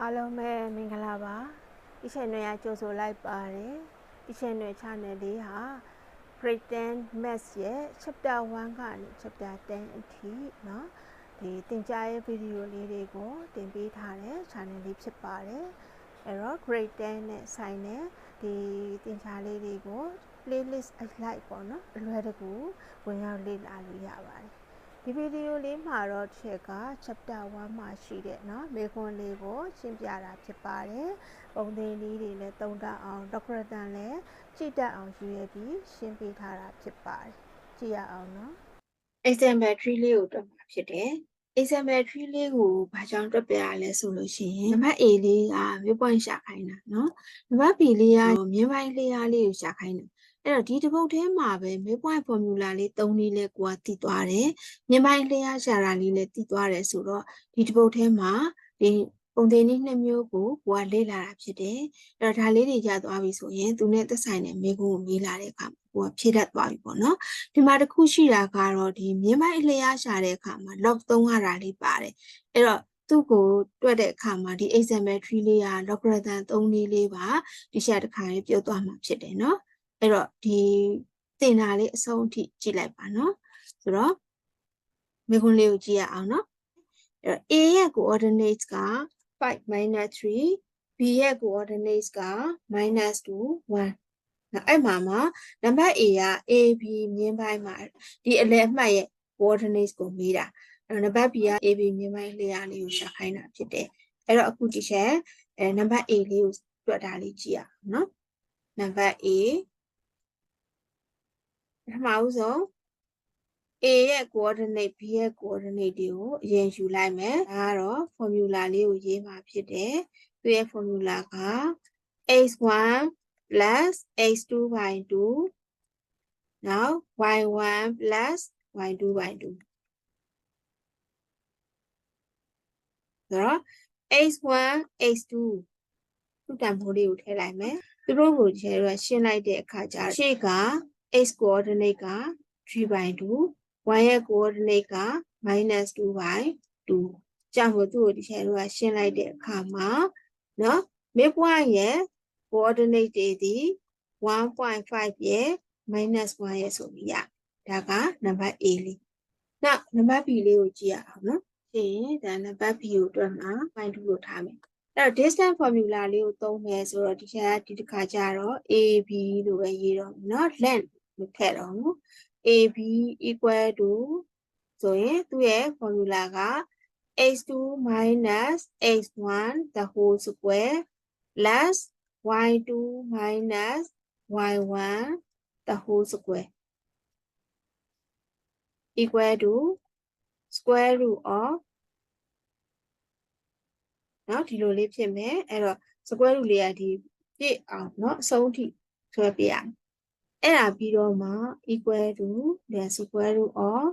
အားလုံးပဲမင်္ဂလာပါဒီ channel ကကြိုဆိုလိုက်ပါတယ်ဒီ channel channel လေးဟာ grade 10 maths ရဲ့ chapter 1ကနေ chapter 10အထိเนาะဒီသင်ကြားရေးဗီဒီယိုလေးတွေကိုတင်ပေးထားတဲ့ channel လေးဖြစ်ပါတယ်အဲ့တော့ grade 10နဲ့ဆိုင်တဲ့ဒီသင်ကြားလေးတွေကို playlist အလိုက်ပေါ့နော်အလွယ်တကူဝင်ရောက်လေ့လာလို့ရပါတယ် ဒီဗီဒီယိုလေးမှာတော့ချက်က chapter 1မှာရှိတဲ့เนาะမေခွန်းလေးကိုရှင်းပြတာဖြစ်ပါတယ်ပုံသင်လေးတွေလည်းသုံးတတ်အောင်ဒေါက်တာတန်လည်းကြည့်တတ်အောင်ယူရပြီးရှင်းပြထားတာဖြစ်ပါတယ်ကြည့်ရအောင်เนาะ example tree လေးကိုတွက်မှာဖြစ်တယ် example tree လေးကိုဘာကြောင့်တွက်ပြရလဲဆိုလို့ရှိရင်နံပါတ် A လေးကမြို့ point ရှာခိုင်းတာเนาะနံပါတ် B လေးကမြင်းပိုင်းလေးအားလေးကိုရှာခိုင်းတာ အဲ့တော့ဒီတစ်ပုတ်ထဲမှာပဲမြို့ point formula လေး၃နည်းလေးကိုကတည်သွားတယ်မြင်းပိုင်းလေးအားရှာတာလေးလည်းတည်သွားတယ်ဆိုတော့ဒီတစ်ပုတ်ထဲမှာဒီပုံသင်နည်းနှစ်မျိုးကိုကိုကလေ့လာတာဖြစ်တယ်အဲ့တော့ဒါလေးတွေရသွားပြီဆိုရင်သူနဲ့သက်ဆိုင်တဲ့မိကုံကိုမေးလာတဲ့အခါမှာကိုကဖြည့်တတ်သွားပြီပေါ့နော် ဒီမှာတစ်ခုရှိတာကတော့ဒီမြင်းမိုက်အလျားရှာတဲ့အခါမှာ log 3ရတာလေးပါတယ်အဲ့တော့သူ့ကိုတွက်တဲ့အခါမှာဒီ example tree လေးက logarithm 3နည်းလေးပါဒီရှာတစ်ခါလေးပြုတ်သွားမှာဖြစ်တယ်เนาะ အဲ့တော့ဒီတင်တာလေးအဆုံးအထိကြည့်လိုက်ပါနော်ဆိုတော့မိခွန်းလေးကိုကြည့်ရအောင်နော်အဲ့တော့ A ရဲ့ coordinates က5 -3 B ရဲ့ coordinates က -2 1နော်အဲ့မှာမှာနံပါတ် A က AB မြင်းပိုင်းမှာဒီအလယ်အမှတ်ရဲ့ coordinates ကိုမေးတာအဲ့တော့နံပါတ် B က AB မြင်းပိုင်းလေးရလေးကိုရှာခိုင်းတာဖြစ်တယ်အဲ့တော့အခုဒီချက်အဲနံပါတ် A လေးကိုတွက်တာလေးကြည့်ရအောင်နော်နံပါတ် A ပထမဦးဆုံး A ရဲ့ coordinate B ရဲ့ coordinate တွေကိုအရင်ယူလိုက်မယ်ဒါကတော့ formula လေးကိုရေးမှာဖြစ်တယ်သူရဲ့ formula က x1 plus x2 by 2 now y1 plus y2 by 2ဆိုတော့ x1 x2 သူ့တန်ဖိုးလေးကိုထည့်လိုက်မယ်သူတို့ကိုကျဲရရှင်းလိုက်တဲ့အခါကျရှေ့က x coordinate က3 by 2 y ရဲ့ coordinate က -2 by 2ကြောင့်မို့သူ့ကိုဒီချဲတို့ကရှင်းလိုက်တဲ့အခါမှာเนาะ midpoint ရဲ့ coordinate တွေဒီ1.5ရဲ့ minus 1ရဲ့ဆိုပြီးရဒါကနံပါတ် A လေးနောက်နံပါတ် B လေးကိုကြည့်ရအောင်နော်ရှင်းဒါနံပါတ် B ကိုတွက်မှာ point 2လို့ထားမယ်အဲ့တော့ distance formula လေးကိုသုံးမယ်ဆိုတော့ဒီချက်ဒီတစ်ခါကျတော့ AB လို့ပဲရေးတော့เนาะ length လို့ထည့်တော့နော် AB equal to ဆိုရင်သူ့ရဲ့ formula က x2 minus x1 the whole square less y2 minus y1 the whole square equal to square root of เนาะဒီလိုလေးဖြစ်မယ်အဲ့တော့ square root လေးကဒီပြည့်အောင်เนาะအဆုံးထိဆွဲပြရမယ် အဲ့ဒါပြီးတော့မှ equal to the square root of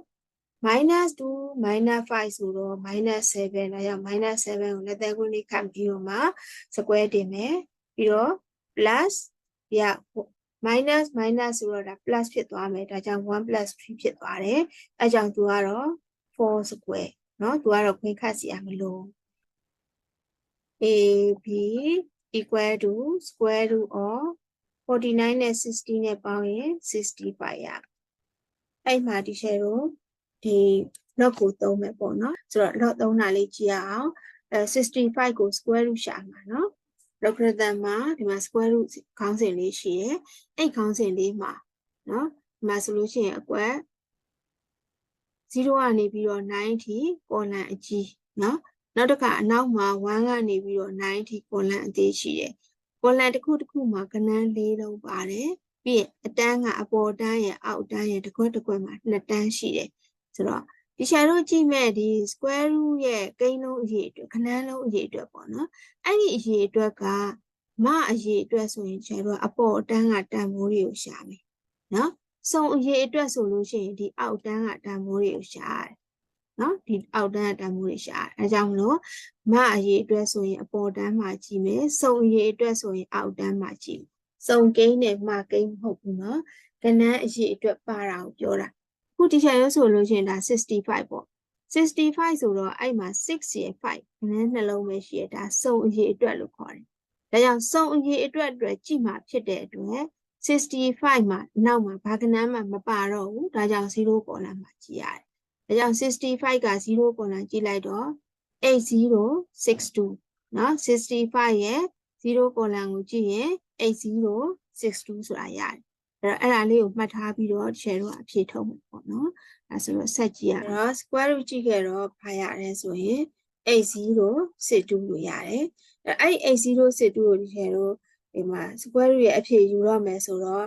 minus 2 minus 5ဆိုတော့ minus 7ဒါကြောင့် minus 7ကိုလက်သက်ခွန်းလေးခတ်ပြီးတော့မှ square တင်မယ်ပြီးတော့ plus ပြ minus minus ဆိုတော့ဒါ plus ဖြစ်သွားမယ်ဒါကြောင့်1 plus 3ဖြစ်သွားတယ်အဲကြောင့်သူကတော့4 square เนาะသူကတော့ခွင့်ခတ်စီရမလို့ AB equal to square root of 49နဲ့60နဲ့ပေါင်းရင်65ရအဲ့မှာဒီ share ကိုဒီ log ကိုသုံးမယ်ပေါ့နော်ဆိုတော့ log သုံးတာလေးကြည့်ရအောင်အဲ65ကို square root ရှာမှာနော် logarithm မှာဒီမှာ square root ခေါင်းစဉ်လေးရှိရယ်အဲ့ခေါင်းစဉ်လေးမှာနော်ဒီမှာဆိုလို့ရှိရင်အကွက်0ကနေပြီးတော့9အထိ column အကြီးနော်နောက်တစ်ခါအနောက်မှာ1ကနေပြီးတော့9အထိ column အသေးရှိတယ် column တစ်ခုတစ်ခုမှာကဏန်း၄လုံးပါတယ်ပြီးရင်အတန်းကအပေါ်တန်းရဲ့အောက်တန်းရဲ့တစ်ခွက်တစ်ခွက်မှာနှစ်တန်းရှိတယ်ဆိုတော့ဒီရှာတို့ကြည့်မဲ့ဒီ square root ရဲ့ကိန်းလုံးအရေးအတွက်ခဏန်းလုံးအရေးအတွက်ပေါ့နော်အဲ့ဒီအရေးအတွက်ကမအရေးအတွက်ဆိုရင်ရှာတို့ကအပေါ်အတန်းကတန်ဖိုးတွေကိုရှာမယ်နော်စုံအရေးအတွက်ဆိုလို့ရှိရင်ဒီအောက်တန်းကတန်ဖိုးတွေကိုရှာရတယ် နော်ဒီအောက်တန်းကတန်ဖိုးတွေရှာရတယ်အဲကြောင့်မလို့မအရေးအတွက်ဆိုရင်အပေါ်တန်းမှာကြည့်မယ်စုံအရေးအတွက်ဆိုရင်အောက်တန်းမှာကြည့်စုံကိန်းနဲ့မကိန်းမဟုတ်ဘူးနော်ကဏ္ဍအရေးအတွက်ပါတာကိုပြောတာအခုဒီချက်ရုပ်ဆိုလို့ရှိရင်ဒါ65ပေါ့65ဆိုတော့အဲ့မှာ6ရယ်5ခဏနှလုံးပဲရှိရဒါစုံအရေးအတွက်လို့ခေါ်တယ်ဒါကြောင့်စုံအရေးအတွက်အတွက်ကြည့်မှာဖြစ်တဲ့အတွက်65မှာနောက်မှာဘာကဏ္ဍမှမပါတော့ဘူးဒါကြောင့်0ကောလမ်မှာကြည့်ရတယ် ဒါကြောင့်65က0ကောလမ်ကြည့်လိုက်တော့8062เนาะ65ရဲ့0ကောလမ်ကိုကြည့်ရင်8062ဆိုတာရတယ်အဲ့တော့အဲ့ဒါလေးကိုမှတ်ထားပြီးတော့ share တော့အဖြေထုတ်မှာပေါ့နော်အဲဆိုတော့ဆက်ကြည့်ရအောင် square root ကြည့်ခဲ့တော့ဘာရလဲဆိုရင်80စစ်တူလို့ရတယ်အဲ့အဲ့80စစ်တူကိုဒီထဲတော့ဒီမှာ square root ရဲ့အဖြေယူတော့မယ်ဆိုတော့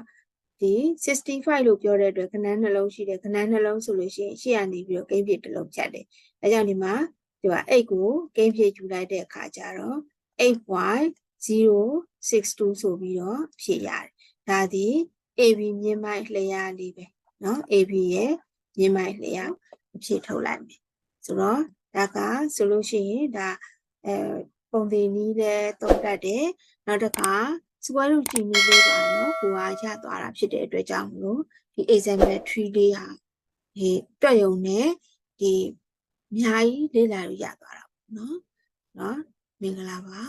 ဒီ65လို့ပြောတဲ့အတွက်ခဏနှလုံးရှိတယ်ခဏနှလုံးဆိုလို့ရှိရင်ရှေ့ကနေပြီးတော့ကိန်းဖြေတစ်လုံးဖြတ်တယ်အဲကြောင့်ဒီမှာဒီမှာ8ကိုကိန်းဖြေယူလိုက်တဲ့အခါကျတော့ 8y062 ဆိုပြီးတော့ဖြေရတယ်ဒါဒီ AB မြင်းမိုက်လျားလေးပဲเนาะ AB ရဲ့မြင်းမိုက်လျားအဖြေထုတ်လိုက်မယ်ဆိုတော့ဒါကဆိုလို့ရှိရင်ဒါအဲပုံသေးနီးလဲသုံးတတ်တယ်နောက်တစ်ခါ စပွဲလုံးတင်နေပေးပါနော်ကိုကရသွားတာဖြစ်တဲ့အတွက်ကြောင့်မလို့ဒီ example 3လေးဟာဒီတွေ့ရုံနဲ့ဒီအများကြီးလေ့လာလို့ရသွားတာပေါ့နော်နော်မင်္ဂလာပါ